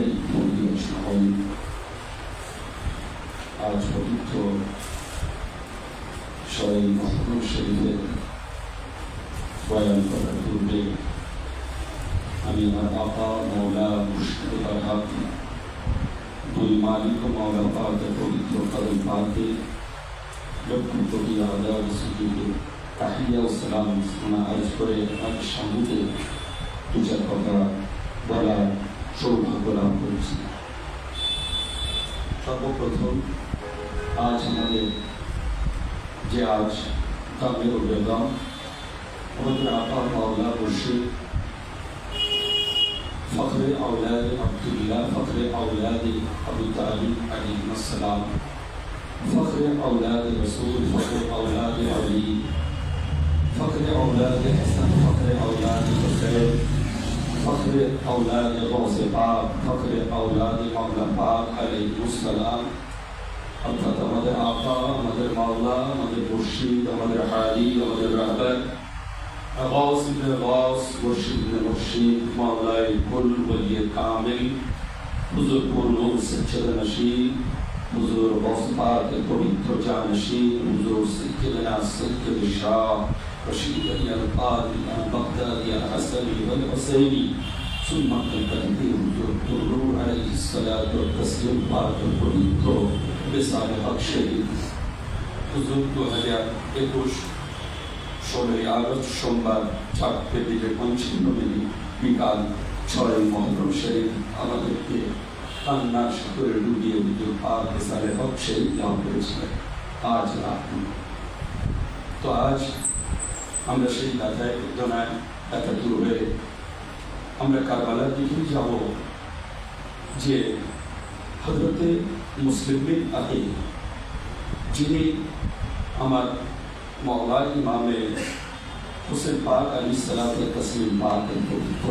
এই পরিবেশনা হয় আজ পবিত্র সবাই মহরম শরীফের বয়ান করার পূর্বে আমি আমার আপা মৌলা মুর্শিদ হাত দুই মালিক মৌলা পাকে পবিত্র কদম পাকে লক্ষ কোটি আদার সুযোগে তাহিয়া সালাম শোনা আজ করে আপনাদের সামনে পূজার কথা বলার সৌভাগ্য লাভ করেছি সর্বপ্রথম আজ আমাদের যে আজ কামের বেগম আমাদের আপা মাওলা মুর্শিদ فخر أولاد عبد الله فخر أولاد أبو طالب عليه السلام فخر أولاد رسول فخر أولاد علي فخر أولاد حسن فخر أولاد حسين فخر أولاد غوث پاک فخر أولاد مولا پاک عليه السلام অর্থাৎ আমাদের আপা আমাদের মাওলা আমাদের মুর্শিদ আমাদের হারি আমাদের রাহবার غوث بن غوث مرشد بن مرشد مولاي كل ولي كامل হুজুর পূর্ণ সচ্চদ নশীদ হুজুর বসপাতের পবিত্র জানশীদ হুজুর সৈয়দনা সৈয়দ শাহ রশিদ ইয়াল কাদি আল বাগদাদি আল হাসানি ওয়াল হুসাইনি ثم الكلمة হুজুর পূর্ণ আলাইহি সালাতু ওয়াত তাসলিম পাক পবিত্র বেসালে হক শরীফ হুজুর 2021 ষোলোই আগস্ট সোমবার চারটে দিকে পঞ্চান্ন মিনিট বিকাল ছয় মহরম শরীফ আমাদেরকে কান্নার সাগরে ডুবিয়ে দিতে পাক সালে হক শরীফ লাভ করেছিলেন আজ রাত তো আজ আমরা সেই ব্যথায় বেদনায় দূর হয়ে আমরা কারবালার দিকে যাব যে হজরতে মুসলিম আহি যিনি আমার মৌলা ইমামে হোসেন পাক আলী সালাত তসলিম পাক পবিত্র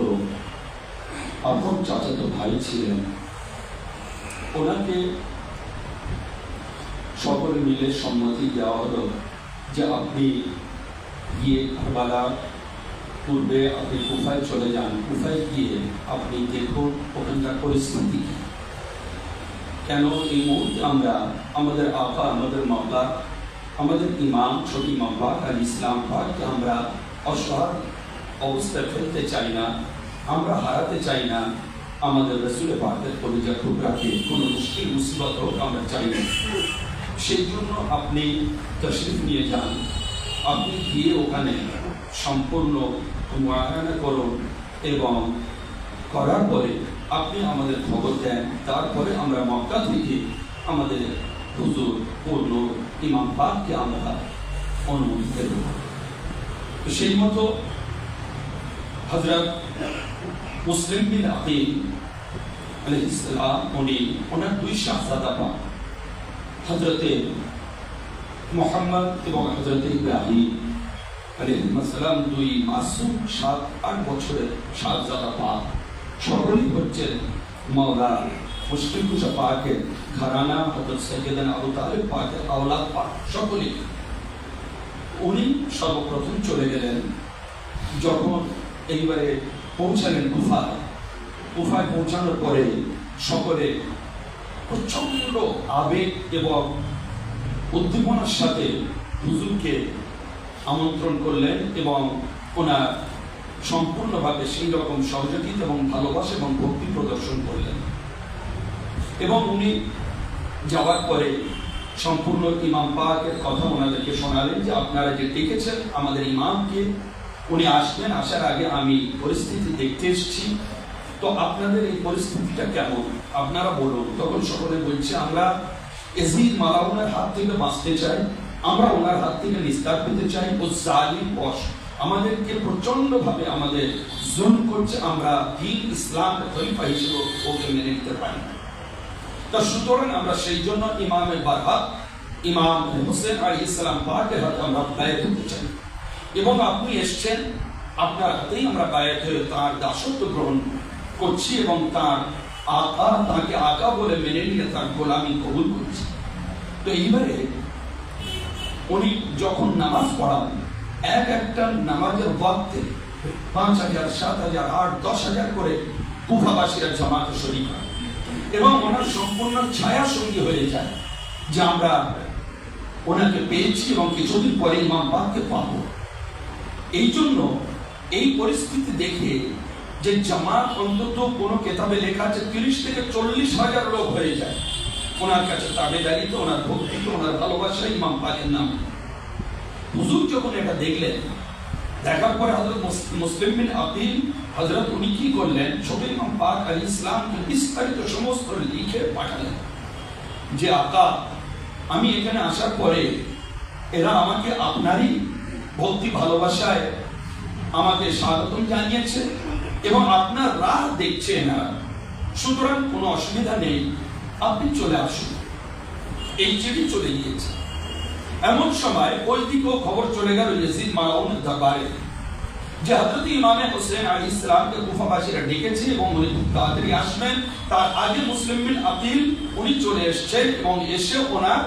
আপন চাচাতো ভাই ছিলেন। ওনাকে সকলে মিলে সম্মতি দেওয়া হলো যে আপনি গিয়ে কারবালা পূর্বে আপনি কুফায় চলে যান কুফায় গিয়ে আপনি দেখুন ওখানকার পরিস্থিতি কেন এই মুহূর্তে আমরা আমাদের আপা আমাদের মামলা আমাদের ইমাম ইমাম পাক আল ইসলাম পাককে আমরা অসহায় অবস্থায় ফেলতে চাই না আমরা হারাতে চাই না আমাদের রসুল পাকের কবিজা টুকরাকে কোনো মুশকিল মুসিবত হোক আমরা চাই না সেই জন্য আপনি তশরিফ নিয়ে যান আপনি গিয়ে ওখানে সম্পূর্ণ মুআয়না করুন এবং করার পরে আপনি আমাদের খবর দেন। তারপরে আমরা মক্কা থেকে আমাদের হুজুর, পূর্ণ ইমাম পাককে আমরা অনুমতি দেব। সেই মতো হজরত মুসলিম বিন আকিম আলহিসাম উনি ওনার দুই শাহজাদা পান। হজরতে মোহাম্মদ এবং হজরতে ইব্রাহিম আলহিমাসালাম দুই মাসুম সাত, আট বছরের শাহজাদা পাক সকলেই হচ্ছেন মৌলা মুসলিম কুশা পাকের ঘরানা হজরত সৈয়দান আবু তালেব পাকের আওলাদ পাক সকলেই। উনি সর্বপ্রথম চলে গেলেন যখন এইবারে পৌঁছালেন গুফায় গুফায় পৌঁছানোর পরে সকলে প্রচণ্ড আবেগ এবং উদ্দীপনার সাথে হুজুরকে আমন্ত্রণ করলেন এবং ওনার সম্পূর্ণভাবে সেই রকম সহযোগিতা এবং ভালোবাসা এবং ভক্তি প্রদর্শন করলেন। এবং উনি যাওয়ার পরে সম্পূর্ণ ইমাম পাকের কথা ওনাদেরকে শোনালেন যে, আপনারা যে ডেকেছেন আমাদের ইমামকে, উনি আসবেন, আসার আগে আমি পরিস্থিতি দেখতে এসেছি। তো আপনাদের এই পরিস্থিতিটা কেমন? আপনারা বলুন। তখন সকলে বলছে, আমরা এজিদ মালাউনের হাত থেকে বাঁচতে চাই, আমরা ওনার হাত থেকে নিস্তার পেতে চাই, ও জালিম বস। আমাদেরকে আমাদের করছে, আমরা দিন ইসলাম খলিফা হিসেবে ওকে মেনে নিতে পারি। তা সুতরাং আমরা সেই জন্য ইমামের ইমাম হোসেন আলী ইসলাম পাকের হাতে আমরা চাই। এবং আপনি এসছেন, আপনার হাতেই আমরা বায়াত হয়ে তার দাসত্ব গ্রহণ করছি এবং তার আকা তাকে আকা বলে মেনে নিয়ে তার গোলামি কবুল করছি। তো এইবারে উনি যখন নামাজ পড়ান, এক একটা নামাজের ওয়াক্তে পাঁচ হাজার, সাত হাজার, আট, দশ হাজার করে কুফাবাসীরা জামাতে শরীর হয়। এবং ওনার সম্পূর্ণ ছায়া সঙ্গী হয়ে যায় যে আমরা ওনাকে পেয়েছি এবং কিছুদিন পরে ইমাম পাককে পাবো। এই জন্য এই পরিস্থিতি দেখে যে জামাত অন্তত কোনো কেতাবে লেখা আছে তিরিশ থেকে চল্লিশ হাজার লোক হয়ে যায়। ওনার কাছে তাবেদারিতে ওনার ভক্তিতে ওনার ভালোবাসা, ইমাম পাকের নাম। হুজুর যখন এটা দেখলেন, দেখার পরে হজরত মুসলিম বিন আকিল হজরত উনি কি করলেন? ছোট ইমাম পাক আলী ইসলামকে বিস্তারিত সমস্ত লিখে পাঠালেন যে, আকা, আমি এখানে আসার পরে এরা আমাকে আপনারই ভক্তি ভালোবাসায় আমাকে স্বাগতম জানিয়েছে এবং আপনার রাহ দেখছে এনারা। সুতরাং কোনো অসুবিধা নেই। আপনি চলে আসুন। এই চিঠি চলে গিয়েছে। এমন সময় ওই দিকেও খবর চলে গেল ইয়াজিদ মালাউন দরবারে। যে হযরত ইমামে হোসেন আলী ইসলামকে কুফাবাসীরা ডেকেছে এবং উনি খুব তাড়াতাড়ি আসবেন। তার আগে মুসলিম বিন আকিল, উনি চলে এসেছেন এবং এসে ওনার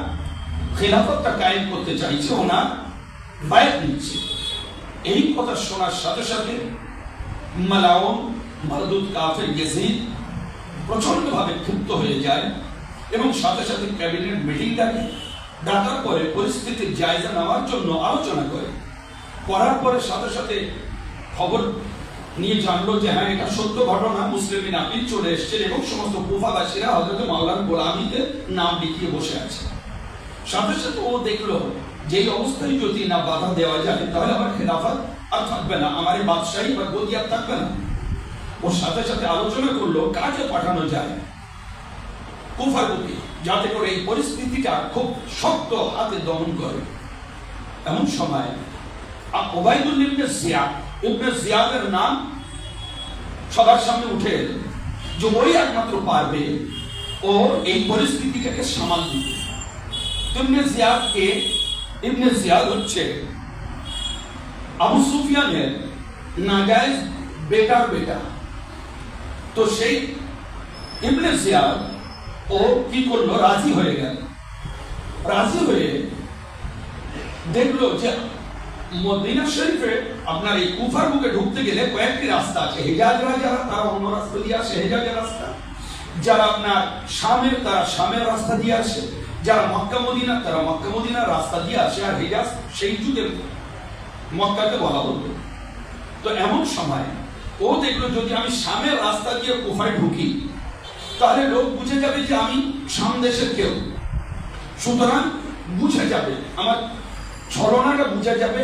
খেলাফতটা কায়েম করতে চাইছে, ওনার বায়াত নিচ্ছে। এই কথা শোনার সাথে সাথে মালাউন মারদুদ কাফের ইয়াজিদ প্রচন্ডভাবে ক্ষুব্ধ হয়ে যায় এবং সাথে সাথে ক্যাবিনেট মিটিং ডাকে ডাকার পরে পরিস্থিতির জায়গা নেওয়ার জন্য আলোচনা করে। করার পরে সাথে সাথে খবর নিয়ে জানলো যে হ্যাঁ এটা সত্য ঘটনা, মুসলিম আপিল চলে এসছে এবং সমস্ত কুফাবাসীরা হজরত মাওলার গোলামিতে নাম লিখিয়ে বসে আছে। সাথে সাথে ও দেখল যে অবস্থায় যদি না বাধা দেওয়া যায়, তাহলে আমার খেলাফত আর থাকবে না, আমার বাদশাহী বা গদি আর থাকবে না। ওর সাথে সাথে আলোচনা করল কাকে পাঠানো যায়। যাতে করে এই পরিস্থিতিটা খুব শক্ত হাতে দমন করে। এমন সময় ওবায়দুল ইবনে ইবনে নাম সবার সামনে উঠে এলো। যে ওই একমাত্র পারবে ও এই পরিস্থিতিটাকে সামাল দিতে। ইবনে জিয়াদ কে ইবনে জিয়াদ হচ্ছে আবু সুফিয়ানের নাজায়েজ বেটার বেটা। তো সেই জিয়াদ ও কি করল? রাজি হয়ে গেল। রাজি হয়ে দেখল যে মদিনা শরীফে আপনার এই কুফার বুকে ঢুকতে গেলে কয়েকটি রাস্তা আছে। হেজাজরা যারা তারা অন্য রাস্তা দিয়ে আসে। হেজাজের রাস্তা। যারা আপনার শামের, তারা শামের রাস্তা দিয়ে আসে। যারা মক্কা মদিনা, তারা মক্কা মদিনার রাস্তা দিয়ে আসে। আর হেজাজ সেই যুগের মক্কাকে বলা হতো। তো এমন সময় ও দেখল যদি আমি শামের রাস্তা দিয়ে কুফায় ঢুকি, তাহলে লোক বুঝে যাবে যে আমি শাম দেশের কেউ। সুতরাং বুঝে যাবে, আমার ছলনাটা বুঝে যাবে,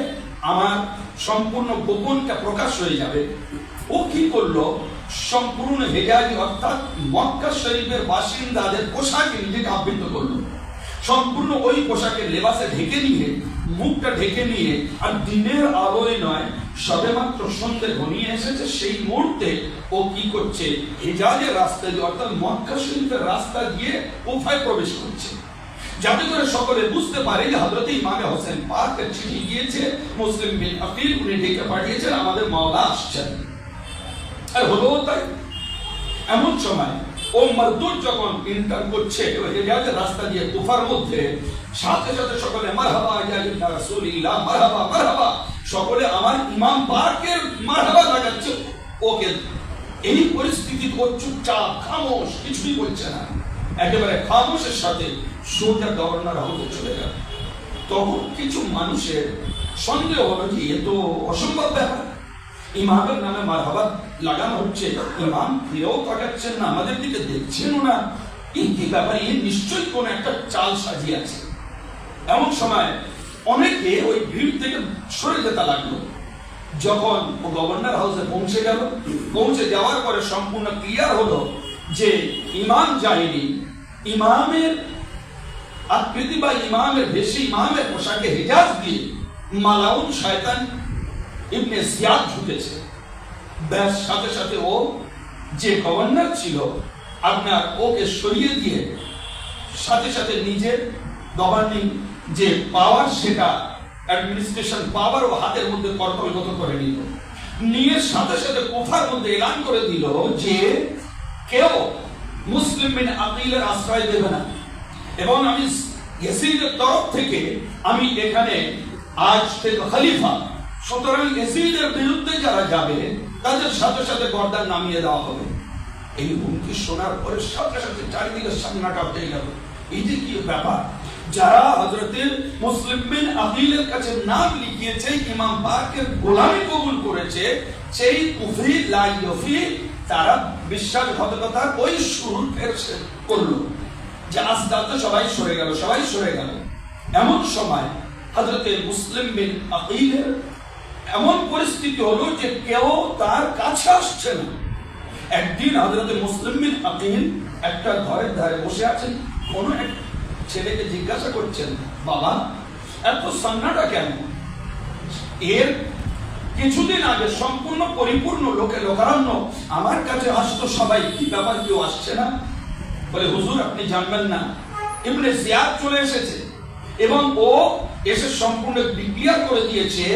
আমার সম্পূর্ণ গোপনটা প্রকাশ হয়ে যাবে। ও কি করল? সম্পূর্ণ হেজাজি অর্থাৎ মক্কা শরীফের বাসিন্দাদের পোশাকে নিজেকে আবৃত করল। সম্পূর্ণ ওই পোশাকের লেবাসে ঢেকে নিয়ে, মুখটা ঢেকে নিয়ে, আর দিনের আলোয় নয় সবেমাত্র সন্ধ্যে ঘনিয়ে এসেছে, সেই মুহূর্তে ও কি করছে? হেজাজের রাস্তা দিয়ে, অর্থাৎ মক্কা শরীফের রাস্তা দিয়ে কোফায় প্রবেশ করছে। যাতে করে সকলে বুঝতে পারে যে হজরত ইমামে হোসেন পাকের চিঠি গিয়েছে, মুসলিম বিন আকিল উনি ডেকে পাঠিয়েছেন, আমাদের মাওলা আসছেন। আর হলো তাই, এমন সময় ও মজদুর যখন ইন্টার করছে রাস্তা দিয়ে কুফার মধ্যে, সাথে সাথে সকলে, মারহাবা ইয়া রাসূলিল্লাহ, মারহাবা মারহাবা। সকলে আমার ইমাম পাকের মারহাবা লাগাচ্ছে। ওকে, এই পরিস্থিতি ও চুপচাপ খামোশ, কিছুই বলছে না। একেবারে খামোশের সাথে সোজা গভর্নর হাউসে চলে গেল। তখন কিছু মানুষের সন্দেহ হলো যে, এ তো অসম্ভব ব্যাপার। ইমামের নামে মারহাবা লাগানো হচ্ছে। ইমাম ফিরেও তাকাচ্ছেন না, আমাদের দিকে দেখছেন না। এই ব্যাপার? নিশ্চয়ই কোন একটা চাল সাজিয়ে আছে। এমন সময় অনেকে ওই ভিড় থেকে সরে যেতে লাগল। যখন ও গভর্নর হাউসে পৌঁছে গেল, পৌঁছে যাওয়ার পরে সম্পূর্ণ ক্লিয়ার হলো যে ইমাম যায়নি। ইমামের আকৃতি বা ইমামের বেশি ইমামের পোশাকে হেজাজ দিয়ে মালাউন শয়তান ইবনে জিয়াদ ঢুকেছে। ব্যাস, সাথে সাথে ও যে গভর্নর ছিল, আপনার ওকে সরিয়ে দিয়ে সাথে সাথে নিজের গভর্নিং যে পাওয়ার সেটা অ্যাডমিনিস্ট্রেশন পাওয়ার ও হাতের মধ্যে কর্তব্যগত করে নিল। নিয়ে সাথে সাথে কোফার মধ্যে এলান করে দিল যে কেউ মুসলিম বিন আকিলের আশ্রয় দেবে না। এবং আমি ইয়াসিদের তরফ থেকে আমি এখানে আজ থেকে খলিফা, সুতরাং ইয়াসিদের বিরুদ্ধে যারা যাবে, তাদের সাথে সাথে গর্দান নামিয়ে দেওয়া হবে। এই হুমকি শোনার পরে সাথে সাথে চারিদিকে সামনাটা হয়ে গেল। এই যে কি ব্যাপার? যারা হজরতের মুসলিম বিন আকিলের কাছে নাম লিখিয়েছে, ইমাম পাকের গোলামি কবুল করেছে, সেই কুফরি লাইয়ফি তারা বিশ্বাসঘাতকতার ওই শুরু ফের করল। যে আস্তে আস্তে সবাই সরে গেল, সবাই সরে গেল। এমন সময় হজরতে মুসলিম বিন আকিলের এমন পরিস্থিতি হলো যে কেউ তার কাছে আসছে না। একদিন হজরতে মুসলিম বিন আকিল একটা ঘরের ধারে বসে আছেন, কোনো এক ছেলেকে জিজ্ঞাসা করছেন, বাবা, এত সান্নাটা কেন? এর কিছুদিন আগে সম্পূর্ণ পরিপূর্ণ লোকে লোকারণ্য আমার কাছে আসতো সবাই। কি ব্যাপার, কেউ আসছে না? বলে, হুজুর, আপনি জানবেন না। ইবনে জিয়াদ চলে এসেছে এবং ও এসে সম্পূর্ণ ডিক্লিয়ার করে দিয়েছে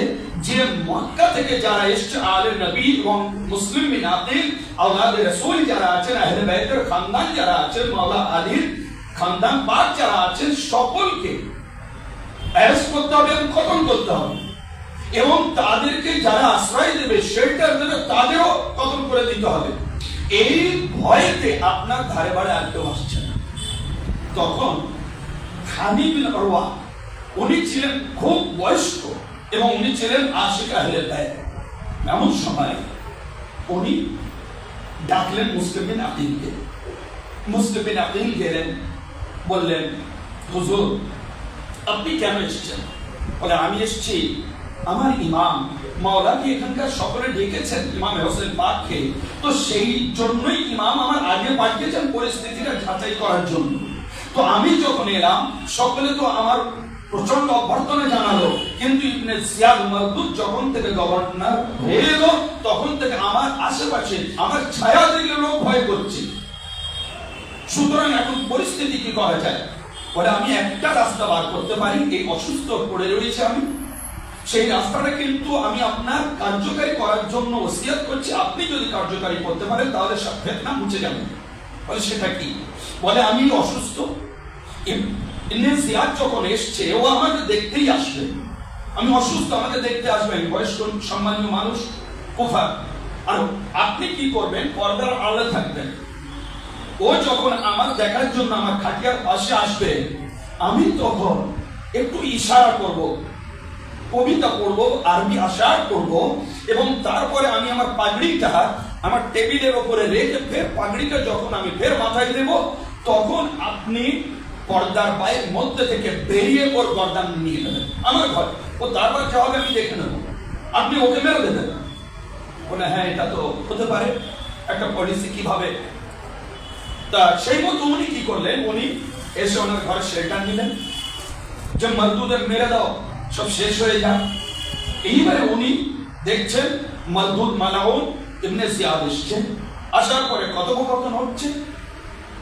যে মক্কা থেকে যারা এসছে আলে নবী এবং মুসলিম আকিল আওলাদ রাসূল যারা আছেন, আহলে বাইতের খানদান যারা আছেন, মাওলা আলীর খানদান পাক যারা আছেন সকলকে অ্যারেস্ট করতে হবে এবং খতম করতে হবে। এবং তাদেরকে যারা আশ্রয় দেবে শেল্টার দেবে, তাদেরও খতম করে দিতে হবে। এই ভয়েতে আপনার ধারে বাড়ে আর আসছে না। তখন খানি বিন অরওয়া, উনি ছিলেন খুব বয়স্ক এবং উনি ছিলেন আশিক আহলে ব্যয় এমন সময় উনি ডাকলেন মুসলিম বিন আকিলকে। মুসলিম বিন আকিল গেলেন। বললেন, হুজুর, আপনি কেন এসেছেন? বলে, আমি এসেছি। আমার ইমাম মাওলাকে এখানকার সকলে ডেকেছেন, ইমাম হোসেন পাককে। তো সেই জন্যই ইমাম আমার আগে পাঠিয়েছেন পরিস্থিতিটা যাচাই করার জন্য। তো আমি যখন এলাম, সকলে তো আমার প্রচণ্ড অভ্যর্থনা জানালো। কিন্তু ইবনে মালদুদ যখন থেকে গভর্নর হয়ে তখন থেকে আমার আশেপাশে, আমার ছায়া দেখলে লোক ভয় করছে। সুতরাং এখন পরিস্থিতি কি করা যায়? বলে আমি একটা রাস্তা বার করতে পারি, এই অসুস্থ পড়ে রয়েছে আমি। সেই রাস্তাটা কিন্তু আমি আপনার কার্যকারী করার জন্য ওসিয়াত করছি। আপনি যদি কার্যকারী করতে পারেন, তাহলে ফেতনা মুছে যাবে। বলে, সেটা কি? বলে, আমি অসুস্থ। ইব- ইবনে যখন এসছে, ও আমাকে দেখতেই আসবে। আমি অসুস্থ আমাকে দেখতে আসবেন বয়স্ক, সম্মানীয় মানুষ কুফা আর আপনি কি করবেন? পর্দার আড়ালে থাকবেন। ও যখন আমার দেখার জন্য আমার খাটিয়ার পাশে আসবে, আমি তখন একটু ইশারা করব, কবিতা করব আরবি আশার করব এবং তারপরে আমি আমার পাগড়িটা আমার টেবিলের ওপরে রেখে ফের পাগড়িটা যখন আমি ফের মাথায় দেব, তখন আপনি পর্দার পায়ের মধ্যে থেকে বেরিয়ে ওর গর্দান নিয়ে নেবেন, আমার ঘর। ও তারপর যা হবে আমি দেখে নেব। আপনি ওকে মেরে দেবেন। বলে হ্যাঁ এটা তো হতে পারে। একটা পলিসি কীভাবে তা সেই মতো উনি কি করলেন? উনি এসে ওনার ঘরে শেল্টার নিলেন। যে মজদুদের মেরে দাও, সব শেষ হয়ে যাক। এইবারে উনি দেখছেন মজদুদ মালাউন ইবনে জিয়াদ এসছেন আসার পরে কথোপকথন হচ্ছে।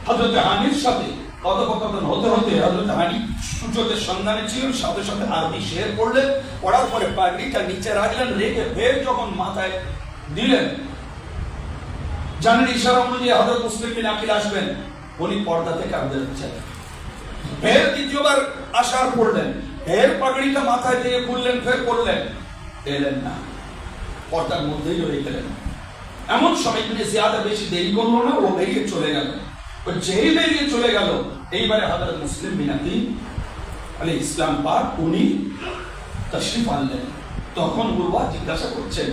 হজরত হানির সাথে কথোপকথন হতে হতে হজরত হানি সূর্যদের সন্ধানে ছিলেন সাথে সাথে আরবি শের করলেন পড়ার পরে পাগড়িটা নিচে রাখলেন, রেখে ফের যখন মাথায় দিলেন জানেন, ইশারা অনুযায়ী হজরত মুসলিম বিন আকিল আসবেন? উনি পর্দা থেকে আর বেরোচ্ছেন ফের দ্বিতীয়বার আসার পড়লেন। ফের পাগড়িটা মাথায় দিয়ে খুললেন ফের পড়লেন এলেন না। পর্দার মধ্যেই রয়ে গেলেন। এমন সময় তিনি জিয়াদা বেশি দেরি করল না, ও বেরিয়ে চলে গেল। ও যেই বেরিয়ে চলে গেল, এইবারে হজরত মুসলিম আকিল আলী ইসলাম পাক উনি তশরিফ আনলেন। তখন উর্বা জিজ্ঞাসা করছেন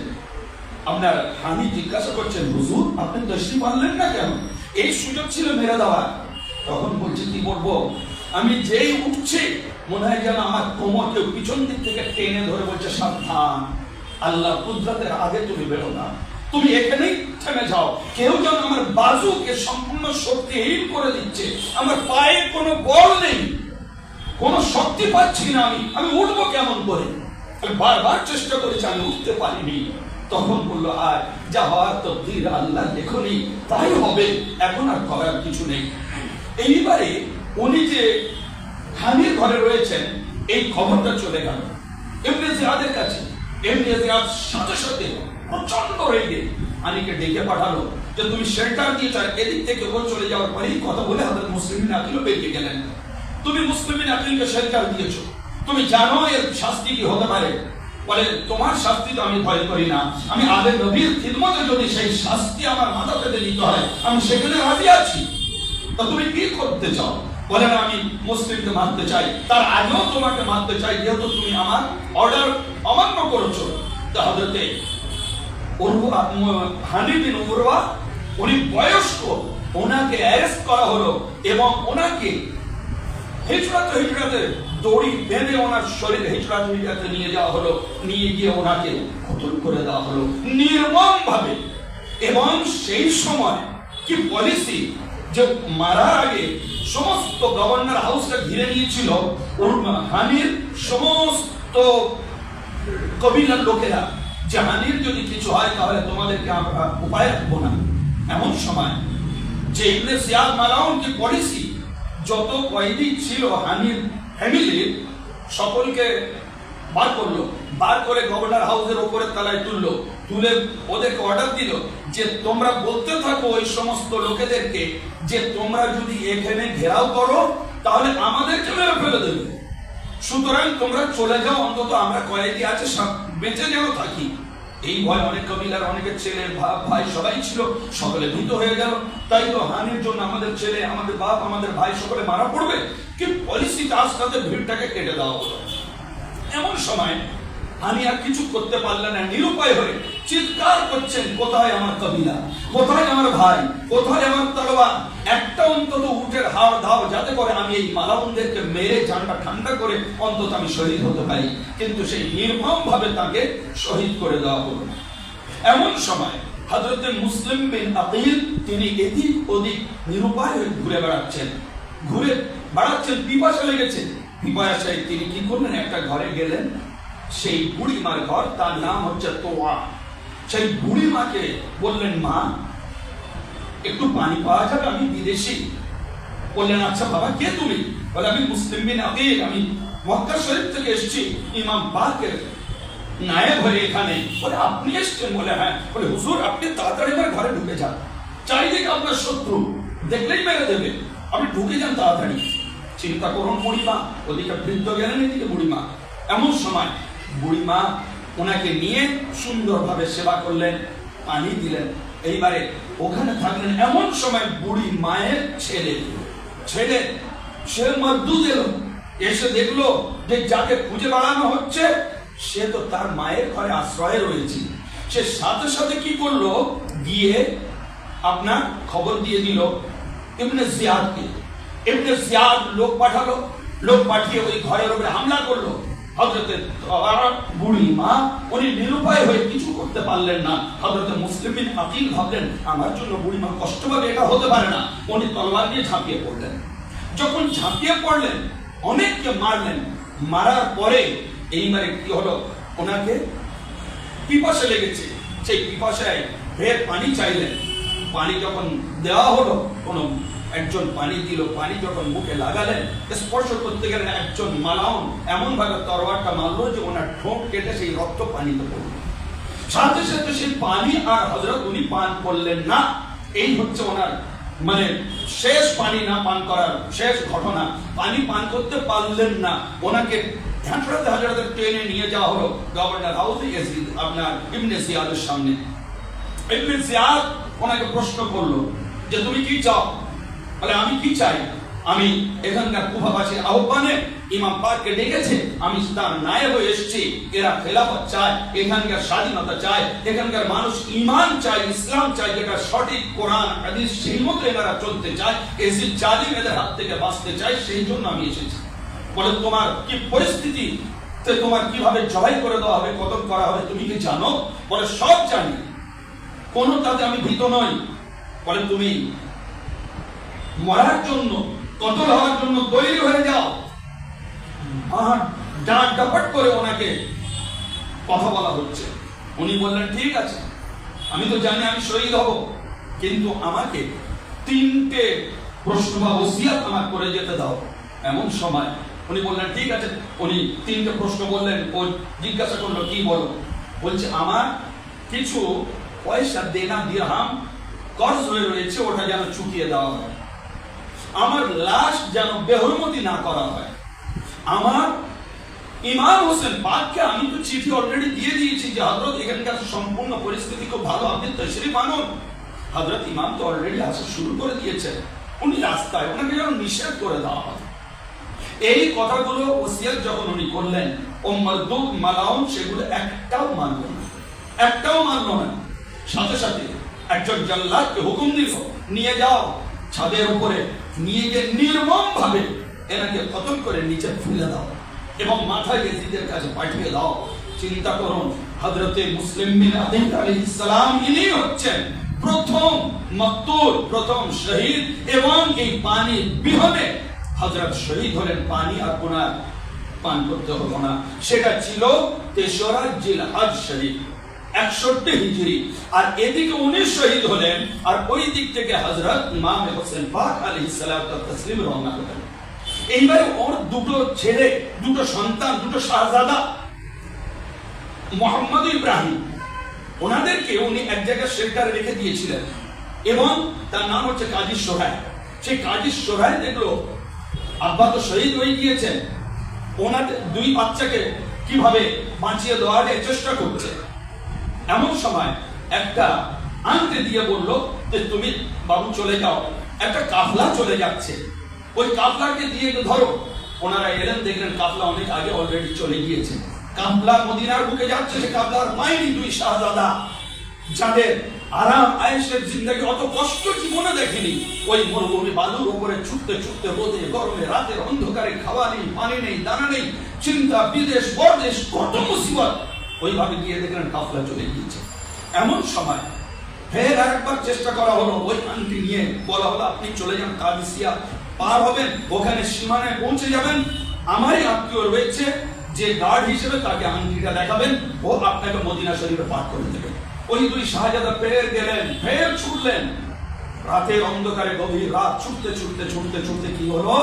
আপনার হানি জিজ্ঞাসা করছেন, হুজুর, আপনি তশরিফ আনলেন না কেন? এই সুযোগ ছিল মেরে দেওয়ার। তখন বলছে, কি বলব? আমি যেই উঠছি, মনে হয় যেন আমার কেউ পিছন দিক থেকে টেনে ধরে বলছে, সাবধান। আল্লাহ কুদরতের আগে তুমি বেরো না। তুমি এখানেই থেমে যাও। কেউ যেন আমার বাজুকে সম্পূর্ণ শক্তিহীন করে দিচ্ছে। আমার পায়ে কোনো বল নেই। কোন শক্তি পাচ্ছি না আমি। আমি উঠবো কেমন করে? আমি বারবার চেষ্টা করেছি, আমি উঠতে পারিনি। তখন বলল আর যা হওয়ার তো ধীর আল্লাহ লেখনি, তাই হবে এখন আর করার কিছু নেই। এইবারে উনি যে হানির ঘরে রয়েছেন, এই খবরটা চলে গেল। এমনি কাছে। এমনি সাথে সাথে প্রচণ্ড রেগে আনিকে ডেকে পাঠালো যে, তুমি শেল্টার দিয়েছ আর এদিক থেকে ও চলে যাওয়ার পরেই কথা বলে হাজার মুসলিম আকিলও বেরিয়ে গেলেন। তুমি মুসলিমিন আকিলকে শেল্টার দিয়েছ। তুমি জানো এর শাস্তি কি হতে পারে? বলে, তোমার শাস্তি তো আমি ভয় করি না। আমি আগে নবীর খিদমতে যদি সেই শাস্তি আমার মাথা পেতে নিতে হয়, আমি সেখানে রাজি আছি। তা তুমি কি করতে চাও? বলে, না, আমি মুসলিমকে মারতে চাই। তার আগেও তোমাকে মারতে চাই, যেহেতু তুমি আমার অর্ডার অমান্য করেছ। তা হজরতে উরওয়া হানি বিন উরওয়া, উনি বয়স্ক ওনাকে অ্যারেস্ট করা হলো এবং ওনাকে হিজরাতে হিজরাতে দড়ি বেঁধে ওনার শরীর হিজরাত হিজরাতে নিয়ে যাওয়া হলো, নিয়ে গিয়ে ওনাকে কতল করে দেওয়া হলো। নির্মম ভাবে এবং সেই সময় কি পলিসি যে মারার আগে সমস্ত গভর্নর হাউসটা ঘিরে নিয়েছিল হানির সমস্ত কবিলার লোকেরা। যে হানির যদি কিছু হয়, তাহলে তোমাদেরকে আমরা উপায় রাখব না। এমন সময় যে ইংরেজ সিয়াদ মালাউন কি পলিসি যত কয়েদি ছিল হানির ফ্যামিলির সকলকে বার করল। বার করে গভর্নর হাউসের উপরে তলায় তুললো। তুলে ওদেরকে অর্ডার দিল যে, তোমরা বলতে থাকো ওই সমস্ত লোকেদেরকে যে, তোমরা যদি এখানে ঘেরাও করো, তাহলে আমাদেরকে মেরে ফেলে দেবে। সুতরাং তোমরা চলে যাও, অন্তত আমরা কয়েদি আছে বেঁচে যেন থাকি। এই ভয় অনেক কবিলার অনেকের ছেলে ভাব, ভাই সবাই ছিল, সকলে ভীত হয়ে গেল। তাই তো হানির জন্য আমাদের ছেলে, আমাদের বাপ, আমাদের ভাই সকলে মারা পড়বে। কি পলিসি আস্তে ভিড়টাকে কেটে দেওয়া হলো। এমন সময় আমি আর কিছু করতে পারলেন না, নিরুপায় হয়ে চিৎকার করছেন, কোথায় আমার কবিলা কোথায় আমার ভাই? কোথায় আমার তলোয়ার? একটা অন্তত উঠের হাওড় ধাও, যাতে করে আমি এই মালাউনদেরকে মেরে জানটা ঠান্ডা করে অন্তত আমি শহীদ হতে পারি। কিন্তু সেই নির্মম ভাবে তাকে শহীদ করে দেওয়া হলো। এমন সময় হজরত মুসলিম বিন আকিল, তিনি এদিক ওদিক নিরুপায় হয়ে ঘুরে বেড়াচ্ছেন। ঘুরে বেড়াচ্ছেন, পিপাসা লেগেছে। পিপাসায় তিনি কি করলেন? একটা ঘরে গেলেন সেই বুড়িমার ঘর, তার নাম হচ্ছে তোয়া। সেই বুড়িমাকে বললেন, মা, একটু পানি পাওয়া যাবে, আমি বিদেশি। বললেন আচ্ছা বাবা, কে তুমি? বলে, আমি মুসলিম বিন আকিল আমি মক্কা শরীফ থেকে এসেছি, ইমাম পাকের নায়েব হয়ে এখানে। বলে, আপনি এসছেন? বলে হ্যাঁ। বলে, হুজুর, আপনি তাড়াতাড়ি আমার ঘরে ঢুকে যান। চারিদিকে আপনার শত্রু, দেখলেই মেরে দেবে। আপনি ঢুকে যান তাড়াতাড়ি। চিন্তা করুন বুড়িমা ওদিকে বৃদ্ধ গেলেন, এদিকে বুড়িমা এমন সময় বুড়িমা ওনাকে নিয়ে সুন্দরভাবে সেবা করলেন, পানি দিলেন। এইবারে ওখানে থাকলেন এমন সময় বুড়ি মায়ের ছেলে। ছেলে, সে মদ্দুদ এলো। এসে দেখল যে যাকে খুঁজে বেড়ানো হচ্ছে, সে তো তার মায়ের ঘরে আশ্রয়ে রয়েছে। সে সাথে সাথে কি করল? গিয়ে আপনার খবর দিয়ে দিল এমনি জিয়াদকে। এমনি জিয়াদ লোক পাঠালো। লোক পাঠিয়ে ওই ঘরের উপরে হামলা করল। হজরতে বুড়ি মা উনি নিরুপায় হয়ে কিছু করতে পারলেন না। মুসলিম ভাবলেন, আমার জন্য এটা হতে পারে না। উনি দিয়ে পড়লেন। যখন পড়লেন, অনেককে মারলেন। মারার পরে এইবারে কি হলো? ওনাকে পিপাসা লেগেছে। সেই পিপাসায় ফের পানি চাইলেন। পানি যখন দেওয়া হলো, কোনো একজন পানি দিল, পানি যখন মুখে লাগালেন, স্পর্শ করতে গেলেন একজন মালাউন। এমন ভাবে তরোয়ারটা মারলো যে ওনার ঠোঁট কেটে সেই রক্ত পানিতে পড়ল। সাথে সাথে সেই পানি আর হজরত উনি পান করলেন না। এই হচ্ছে ওনার মানে শেষ পানি না পান করার শেষ ঘটনা। পানি পান করতে পারলেন না। ওনাকে হাজরাতে ট্রেনে নিয়ে যাওয়া হলো গভর্নর হাউসে ইয়াজিদ আপনার ইবনে সিয়াদের সামনে। ইবনে সিয়াদ ওনাকে প্রশ্ন করল যে, তুমি কি চাও? বলে আমি কি চাই? আমি এখানকার কুফাবাসীর আহ্বানে ইমাম পাককে ডেকেছে, আমি তার নায়েব এসেছি। এরা খেলাফত চায়, এখানকার স্বাধীনতা চায়, এখানকার মানুষ ইমান চায়, ইসলাম চায়, যেটা সঠিক কোরআন, হাদিস, সেই মতো এনারা চলতে চায়। এসি জালিম এদের হাত থেকে বাঁচতে চায়, সেই জন্য আমি এসেছি। বলে, তোমার কি পরিস্থিতি? তোমার কীভাবে জয় করে দেওয়া হবে কতল করা হবে, তুমি কি জানো? বলে, সব জানি। কোনো তাতে আমি ভীত নই। বলে, তুমি মরার জন্য, কতল হওয়ার জন্য তৈরি হয়ে যাও। ডাঁট ডাপাট করে ওনাকে কথা বলা হচ্ছে। উনি বললেন, ঠিক আছে, আমি তো জানি আমি শহীদ হব, কিন্তু আমাকে তিনটে প্রশ্ন বা ওসিয়াত আমার করে যেতে দাও। এমন সময় উনি বললেন, ঠিক আছে। উনি তিনটে প্রশ্ন বললেন, ও জিজ্ঞাসা করল, কি বলো? বলছে, আমার কিছু পয়সা, দেনা, দিরহাম, কর্জ হয়ে রয়েছে, ওটা যেন চুকিয়ে দেওয়া হয়। আমার লাশ যেন বেহরমতি না করা হয়। আমার ইমাম হোসেন আমি তো চিঠি অলরেডি দিয়ে দিয়েছি যে, হযরত এখানকার সম্পূর্ণ পরিস্থিতি খুব ভালো, আপনি আনুন। হযরত ইমাম তো অলরেডি আসা শুরু করে দিয়েছেন। উনি রাস্তায় ওনাকে যেন নিষেধ করে দেওয়া এই কথাগুলো ওসিয়াত যখন উনি করলেন ও মজদুদ মালাউন সেগুলো একটাও মানল না। একটাও মানল না। সাথে সাথে একজন হুকুম দিল, নিয়ে যাও, ছাদের উপরে গিয়ে নির্মম ভাবে এনাকে খতম করে নিচে ফেলে দাও এবং মাথায় গেজিদের কাছে পাঠিয়ে দাও, চিন্তা করুন, হযরতে মুসলিম বিন আদিম আলাইহিস সালাম ইনি হচ্ছেন প্রথম মকতুল, প্রথম শহীদ এবং এই পানি বিহনে হযরত শহীদ হলেন পানি আর ওনার পান করতে হলো না। সেটা ছিল তেসরা জিল হজ শরীফ। একষট্টি হিজরি। আর এদিকে উনি শহীদ হলেন, আর ওই দিক থেকে হযরত ইমাম হোসেন পাক আলাইহিস সালাতু তাসলিম রওনা হলেন এইবার ওর দুটো ছেলে, দুটো সন্তান, দুটো শাহজাদা, মোহাম্মদ ইব্রাহিম। ওনাদেরকে উনি এক জায়গায় শেল্টারে রেখে দিয়েছিলেন। এবং তার নাম হচ্ছে কাজী সোহায় সেই কাজী সোহায় দেখল, আব্বা তো শহীদ হয়ে গিয়েছেন। ওনাদের দুই বাচ্চাকে কীভাবে বাঁচিয়ে দেওয়ার চেষ্টা করছে। এমন সময় একটা আনতে দিয়ে বলল যে তুমি বাবু চলে যাও। একটা কাফলা চলে যাচ্ছে। ওই কাফলাকে দিয়ে ধরো। ওনারা এলেন, দেখলেন কাফলা অনেক আগে অলরেডি চলে গিয়েছে। কাফলা মদিনার বুকে যাচ্ছে, সে কাফলা আর পায়নি দুই শাহজাদা, যাদের আরাম জিন্দগি অত কষ্ট জীবনে দেখেনি। ওই মরুভূমি বালুর উপরে ছুটতে ছুটতে রোদে, গরমে, রাতের অন্ধকারে খাওয়া নেই, পানি নেই, দানা নেই, চিন্তা, বিদেশ বরদেশ কত মুসিবত! ওইভাবে গিয়ে দেখলেন কাফলা চলে গিয়েছে। এমন সময় ফের আরেকবার চেষ্টা করা হলো, ওই আন্টি নিয়ে বলা হলো, আপনি চলে যান কাদিসিয়া পার হবেন, ওখানে সীমানায় পৌঁছে যাবেন। আমারই আত্মীয় রয়েছে যে গার্ড হিসেবে তাকে আংটিটা দেখাবেন, ও আপনাকে মদিনা শরীফে পার করে দেবেন ওই দুই শাহজাদা ফের গেলেন, ফের ছুটলেন। রাতের অন্ধকারে গভীর রাত, ছুটতে ছুটতে ছুটতে ছুটতে কি হলো?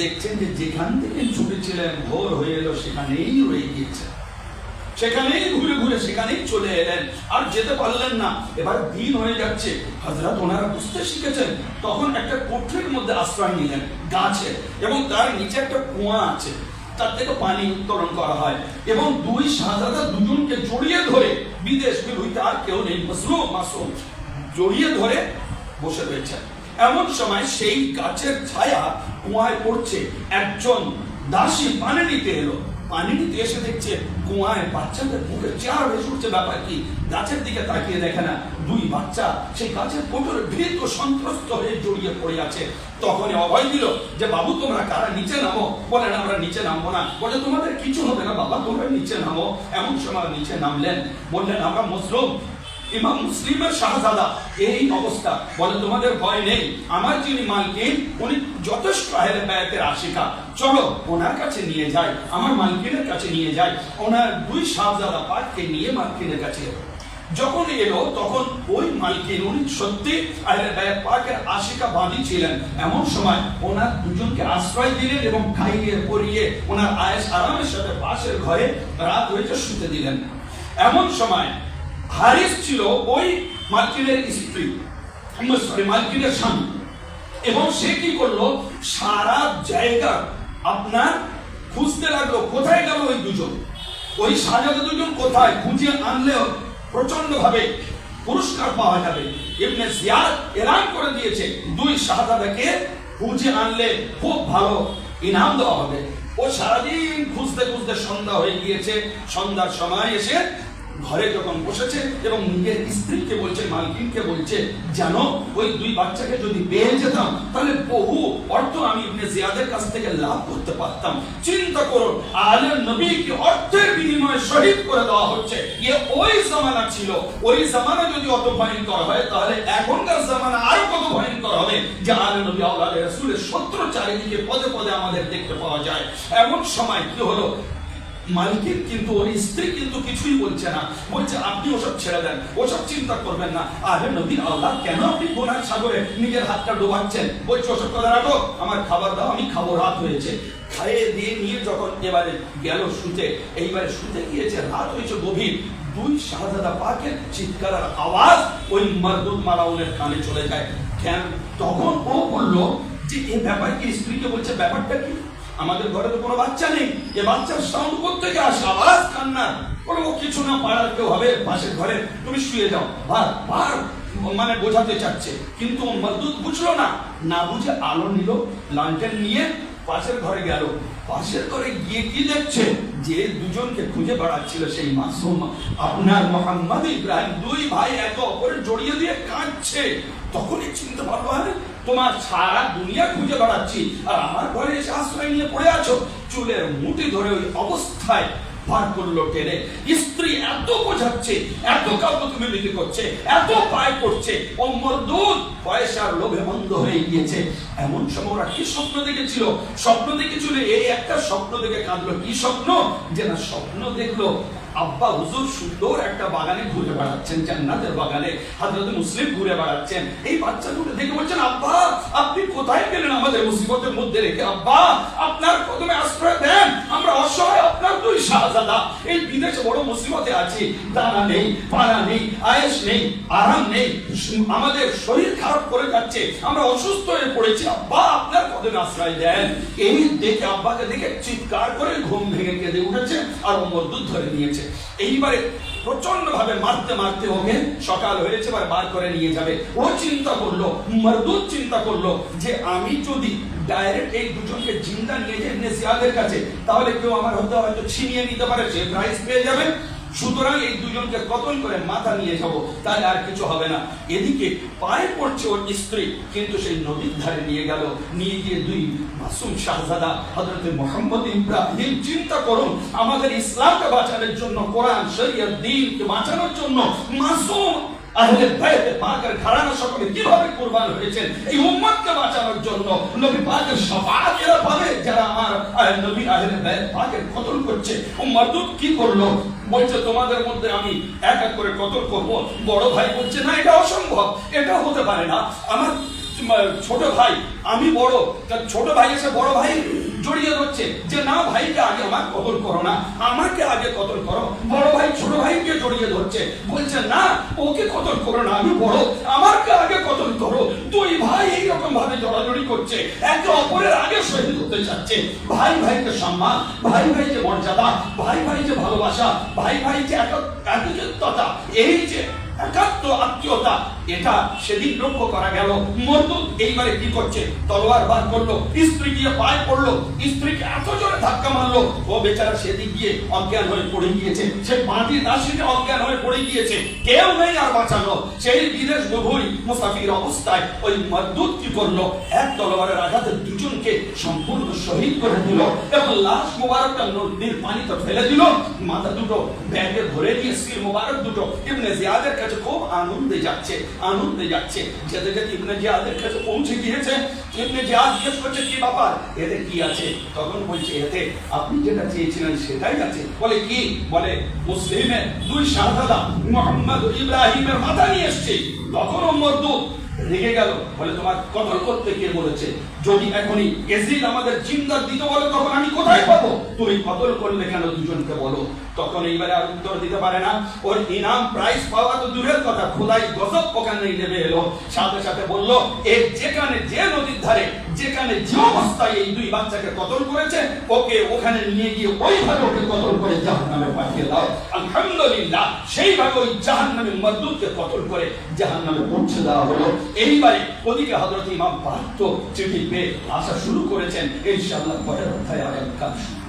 দেখছেন যে যেখান থেকে ছুটেছিলেন, ভোর হয়ে এলো, সেখানেই রয়ে গিয়েছে। সেখানেই ঘুরে ঘুরে, সেখানেই চলে এলেন। আর যেতে পারলেন না। এবার দিন হয়ে যাচ্ছে। হজরত ওনারা বুঝতে শিখেছেন। তখন একটা কোঠরির মধ্যে আশ্রয় নিলেন, গাছে। এবং তার নিচে একটা কুয়া আছে। তার থেকে পানি উত্তোলন করা হয়। এবং দুই শাহজাদা দুজনকে জড়িয়ে ধরে বিদেশ বিভূতি, আর কেউ নেই। মাসুম, জড়িয়ে ধরে বসে রয়েছে। এমন সময় সেই গাছের ছায়া কুয়ায় পড়ছে। একজন দাসী পানি নিতে এলো। এসে দেখছে কুয়ায় বাচ্চাদের হয়ে ছুটছে ব্যাপার কি? গাছের দিকে তাকিয়ে দেখে না দুই বাচ্চা সেই গাছের কোটরে ভীত সন্ত্রস্ত হয়ে জড়িয়ে পড়ে আছে। তখনই অভয় দিল যে, বাবু, তোমরা কারা? নিচে নামো। বলে না আমরা নিচে নামবো না। বলে, তোমাদের কিছু হবে না বাবা, তোমরা নিচে নামো। এমন সময় নিচে নামলেন। বললেন, আমরা মজলুম। ইমাম মুসলিমের শাহজাদা। এই অবস্থা। বলে, তোমাদের ভয় নেই। আমার যিনি মালকিন, উনি যথেষ্ট আহলে বায়াতের আশিকা। চলো, ওনার কাছে নিয়ে যাই। আমার মালকিনের কাছে নিয়ে যাই। ওনার দুই শাহজাদা পাককে নিয়ে মালকিনের কাছে যখন এলো, তখন ওই মালকিন, উনি সত্যি পাকের আশিকা বাদী ছিলেন। এমন সময় ওনার দুজনকে আশ্রয় দিলেন এবং খাইয়ে পরিয়ে ওনার আয়েস আরামের সাথে পাশের ঘরে রাত হয়েছে শুতে দিলেন। এমন সময় হারিস ছিল ওই মার্কিনের স্ত্রী মার্কিনের স্বামী। এবং সে কি করল? সারা জায়গা আপনার খুঁজতে লাগল। কোথায় গেল ওই দুজন? ওই সাজাদা দুজন কোথায়? খুঁজে আনলেও প্রচণ্ড ভাবে পুরস্কার পাওয়া যাবে। ইবনে জিয়াদ এলান করে দিয়েছে দুই শাহজাদাকে খুঁজে আনলে খুব ভালো ইনাম দেওয়া হবে। ও সারাদিন খুঁজতে খুঁজতে সন্ধ্যা হয়ে গিয়েছে। সন্ধ্যার সময় এসে ঘরে যখন বসেছে এবং নিজের স্ত্রীকে বলছে, মালকিনকে বলছে, জানো, ওই দুই বাচ্চাকে যদি পেয়ে যেতাম, তাহলে বহু অর্থ আমি ইবনে জিয়াদের কাছ থেকে লাভ করতে পারতাম। চিন্তা করুন আলেম নবীকে অর্থের বিনিময়ে শহীদ করে দেওয়া হচ্ছে। ইয়ে ওই জামানা ছিল। ওই জামানা যদি অত ভয়ঙ্কর হয়, তাহলে এখনকার জামানা আরও কত ভয়ঙ্কর হবে? যে আলেম নবী আল্লাহ রাসূলের শত্রু চারিদিকে পদে পদে আমাদের দেখতে পাওয়া যায়। এমন সময় কি হলো? মালিকের কিন্তু ওর স্ত্রী কিন্তু কিছুই বলছে না। বলছে, আপনি ওসব ছেড়ে দেন, ওসব চিন্তা করবেন না। আরে নবীন আল্লাহ কেন আপনি গোনার সাগরে নিজের হাতটা ডোবাচ্ছেন? বলছে, ওসব কথা রাখো, আমার খাবার দাও, আমি খাব রাত হয়েছে। খাইয়ে দিয়ে নিয়ে যখন এবারে গেল শুতে, এইবারে শুতে গিয়েছে, রাত হয়েছে গভীর। দুই শাহজাদা পাকের চিৎকার আওয়াজ ওই মারদুদ মালাউনের কানে চলে যায়। কেন? তখন ও বলল যে এই ব্যাপার কি স্ত্রীকে বলছে? ব্যাপারটা কি? আমাদের ঘরে তো কোনো বাচ্চা নেই। এ বাচ্চার সাউন্ড থেকে আসে? আওয়াজ কান্নার। কোনো কিছু না পাড়ার কেউ হবে পাশের ঘরে। তুমি শুয়ে যাও। বার বার মানে বোঝাতে চাচ্ছে। কিন্তু মজদুদ বুঝলো না। না বুঝে আলো নিল লালটেন নিয়ে পাশের ঘরে গেল। পাশের ঘরে গিয়ে কি দেখছে? যে দুজনকে খুঁজে বেড়াচ্ছিল সেই মাসুম। আপনার মোহাম্মদ ইব্রাহিম দুই ভাই একে অপরে জড়িয়ে দিয়ে কাঁদছে। তখনই চিনতে পারল, আরে তোমার সারা দুনিয়া খুঁজে বেড়াচ্ছি। আর আমার ঘরে এসে আশ্রয় নিয়ে পড়ে আছো। চুলের মুঠি ধরে ওই অবস্থায় করল টেনে। স্ত্রী এত বোঝাচ্ছে, এত কাব্যতুমিলিতি করছে, এত পায় করছে। অমর দুধ পয়সার লোভে বন্ধ হয়ে গিয়েছে। এমন সময় ওরা কি স্বপ্ন দেখেছিল? স্বপ্ন দেখেছিল এই একটা স্বপ্ন দেখে কাঁদলো। কি স্বপ্ন? যে না স্বপ্ন দেখল। আব্বা হুজুর সুন্দর একটা বাগানে ঘুরে বেড়াচ্ছেন, জান্নাতের বাগানে হযরত মুসলিম ঘুরে বেড়াচ্ছেন। এই বাচ্চাগুলো দেখে বলছেন, আব্বা, আপনি কোথায় গেলেন আমাদের মুসিবতের মধ্যে রেখে? আব্বা, আপনার কদমে আশ্রয় দেন, আমরা অসহায় আপনার দুই শাহজাদা। এই বিদেশে বড় মুসিবতে আছি, দানা নেই, পানা নেই আয়েস নেই, আরাম নেই, আমাদের শরীর খারাপ করে যাচ্ছে, আমরা অসুস্থ হয়ে পড়েছি। আব্বা, আপনার কদমে আশ্রয় দেন? এই দেখে আব্বাকে দেখে চিৎকার করে ঘুম ভেঙে কেঁদে উঠেছে আর ওমর দুধ ধরে নিয়েছে। এইবারে প্রচণ্ড ভাবে মারতে মারতে ওকে সকাল হয়েছে এবার বার করে নিয়ে যাবে। ও চিন্তা করল মরদুদ চিন্তা করল যে আমি যদি ডাইরেক্ট এই দুজনকে জিন্দা নিয়ে যাই নেসিয়াদের কাছে, তাহলে কেউ আমার হতে হয়তো ছিনিয়ে নিতে পারে, সে প্রাইজ পেয়ে যাবে। সুতরাং এই দুজনকে কতল করে মাথা নিয়ে যাব, তাহলে আর কিছু হবে না। এদিকে পায়ে পড়ছে ওর স্ত্রী, কিন্তু সেই নদীর ধারে নিয়ে গেল। নিয়ে গিয়ে দুই মাসুম শাহজাদা হজরত মোহাম্মদ ইব্রাহিম, চিন্তা করুন, আমাদের ইসলামকে বাঁচানোর জন্য, কোরআন, শরীয়ত, দিনকে বাঁচানোর জন্য মাসুম আহলে বাইতে পাকের ঘরানা সকলে কীভাবে কুরবান হয়েছেন? এই উম্মতকে বাঁচানোর জন্য নবী পাকের শাফাআত এরা পাবে। যারা আমার নবী আহলে বাইত পাকের কতল করছে, ও মারদুদ কি করল? বলছে, তোমাদের মধ্যে আমি এক এক করে কতল করব? বড় ভাই বলছে, না, এটা অসম্ভব। এটা হতে পারে না। আমার ছোট ভাই, আমি বড়। তা ছোট ভাই এসে বড় ভাই জড়িয়ে ধরছে যে, না ভাইকে আগে আমার কতল করো না, আমাকে আগে কতল করো। বড় ভাই ছোট ভাইকে জড়িয়ে ধরছে, বলছে, না, ওকে কতল করো না, আমি বড়, আমাকে আগে কতল করো। দুই ভাই এইরকম ভাবে জড়াজড়ি করছে, একে অপরের আগে শহীদ হতে চাচ্ছে। ভাই ভাইকে সম্মান, ভাই ভাই যে মর্যাদা, ভাই ভাই যে ভালোবাসা, ভাই ভাই যে একত্রতা এই যে একাত্ম আত্মীয়তা, এটা সেদিন লক্ষ্য করা গেল। এইবারে কি করছে? তলোয়ার বার করল, স্ত্রী গিয়ে পায়ে পড়ল, স্ত্রীকে এত জোরে ধাক্কা মারলো। ও বেচারা সেদিক গিয়ে অজ্ঞান হয়ে পড়ে গিয়েছে। সে দাসীকে অজ্ঞান হয়ে পড়ে গিয়েছে। কেউ নেই আর বাঁচানো। সেই বিদেশ মুসাফির অবস্থায় ওই মরদুদ কি করল? এক তলোয়ারের আঘাতে দুজনকে সম্পূর্ণ শহীদ করে দিল এবং লাশ মোবারকটা নদীর পানিতে ফেলে দিল। মাথা দুটো ব্যাগে ভরে দিয়ে সির মোবারক দুটো। ইবনে জিয়াদের কাছে খুব আনন্দে যাচ্ছে আনন্দে যাচ্ছে। যেতে যেতে ইবনে জিয়াদের কাছে পৌঁছে গিয়েছে। ইবনে জিয়াদ জিজ্ঞেস করছে, কি ব্যাপার? এতে কি আছে? তখন বলছে, এতে আপনি যেটা চেয়েছিলেন সেটাই আছে। বলে, কি? বলে মুসলিমের দুই মোহাম্মদ ইব্রাহিমের মাথা নিয়ে এসছে। তখন ওমর রেগে গেল। বলে, তোমার কতল করতে কে বলেছে? যদি এখনই এজিদ আমাদের জিন্দার দিতে বলে, তখন আমি কোথায় পাবো? তুমি কতল করলে কেন দুজনকে বলো? তখন এইবারে আর উত্তর দিতে পারে না। ওর ইনাম প্রাইজ পাওয়া তো দূরের কথা, খোদাই গজব ওখানে নেমে এলো। সাথে সাথে বলল, এ যেখানে যে নদীর ধারে, যেখানে যে অবস্থায় এই দুই বাচ্চাকে কতল করেছে, ওকে ওখানে নিয়ে গিয়ে ওইভাবে ওকে কতল করে জাহান নামে পাঠিয়ে দাও। আলহামদুলিল্লাহ, সেইভাবে ওই জাহান নামে মজদুরকে কতল করে জাহান নামে পৌঁছে দেওয়া হলো। এইবারে ওদিকে হজরত ইমাম পার্থ চিঠি পেয়ে আসা শুরু করেছেন। ইনশাআল্লাহ পরের অধ্যায়ে আগামীকাল শুরু